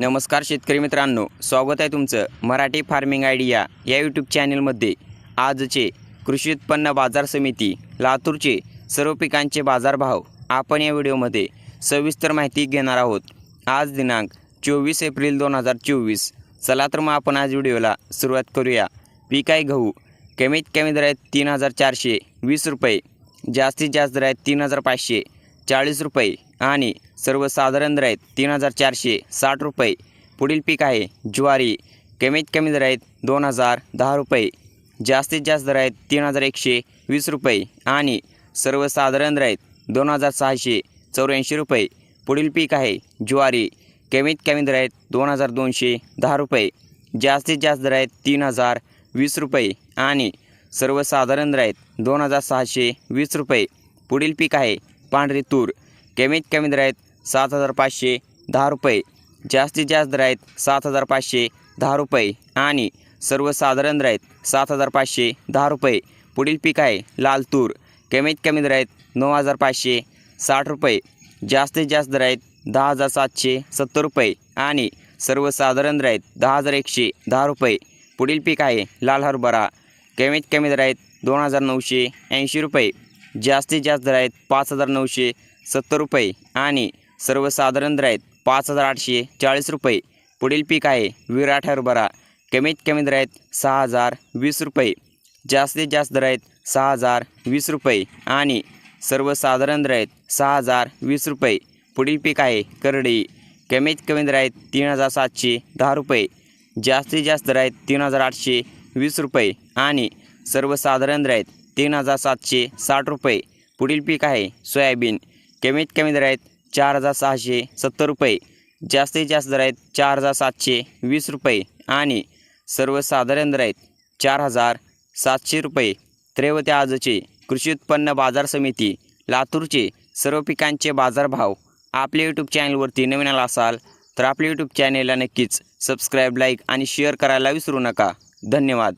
नमस्कार शेतकरी मित्रांनो स्वागत आहे तुमचं मराठी फार्मिंग आयडिया या यूट्यूब चॅनलमध्ये आजचे कृषी उत्पन्न बाजार समिती लातूरचे सर्व पिकांचे बाजारभाव आपण या व्हिडिओमध्ये सविस्तर माहिती घेणार आहोत. आज दिनांक चोवीस एप्रिल दोन हजार चोवीस. चला तर मग आपण आज व्हिडिओला सुरुवात करूया. पीक आहे गहू कमीत कमी दर आहेत तीन हजार चारशे वीस रुपये जास्तीत जास्त दर आहेत तीन हजार पाचशे चाळीस रुपये आणि सर्वसाधारण दर आहेत तीन हजार चारशे साठ रुपये. पुढील पीक आहे ज्वारी. कमीत कमी दर आहेत दोन हजार दहा रुपये. जास्तीत जास्त दर आहेत तीन हजार एकशे वीस रुपये आणि सर्वसाधारण दर आहेत दोन हजार सहाशे चौऱ्याऐंशी रुपये. पुढील पीक आहे ज्वारी. कमीत कमी दर आहेत दोन हजार दोनशे दहा रुपये. जास्तीत जास्त दर आहेत तीन हजार वीस रुपये आणि सर्वसाधारण दर आहेत दोन हजार सहाशे वीस रुपये. पुढील पीक आहे पांढरी तूर. कमीत कमी दर आहेत सात हजार पाचशे दहा रुपये. जास्तीत जास्त दर आहेत सात हजार पाचशे दहा रुपये. आणि सर्वसाधारण दर आहेत सात हजार पाचशे दहा रुपये. पुढील पीक आहे लाल तूर. कमीत कमी दर आहेत नऊ हजार पाचशे साठ रुपये. जास्तीत जास्त दर आहेत दहा हजार सातशे सत्तर रुपये. आणि सर्वसाधारण दर आहेत दहा हजार एकशे दहा रुपये. पुढील पीक आहे लाल हरभरा. कमीत कमी दर आहेत दोन हजार नऊशे ऐंशी रुपये. जास्तीत जास्त दर आहेत पाच हजार नऊशे सत्तर रुपये आणि सर्वसाधारण दर आहेत पाच हजार आठशे चाळीस रुपये. पुढील पीक आहे विराट हरभरा. कमीत कमी दर आहेत सहा हजार वीस रुपये. जास्तीत जास्त दर आहेत सहा हजार वीस रुपये आणि सर्वसाधारण दर आहेत सहा हजार वीस रुपये. पुढील पीक आहे करडी. कमीत कमी दर आहेत तीन हजार सातशे दहा रुपये. जास्तीत जास्त दर आहेत तीन हजार आठशे वीस रुपये आणि सर्वसाधारण दर आहेत तीन हजार सातशे साठ रुपये. पुढील पीक आहे सोयाबीन. कमीत कमी दर आहेत चार हजार सहाशे सत्तर रुपये. जास्तीत जास्त दर आहेत चार हजार सातशे वीस रुपये. आणि सर्वसाधारण दर आहेत चार हजार सातशे रुपये. त्रेवते आजचे कृषी उत्पन्न बाजार समिती लातूरचे सर्व पिकांचे बाजारभाव आपल्या यूट्यूब चॅनलवरती नवीन आला असाल तर आपल्या यूट्यूब चॅनेलला नक्कीच सबस्क्राईब लाईक आणि शेअर करायला विसरू नका. धन्यवाद.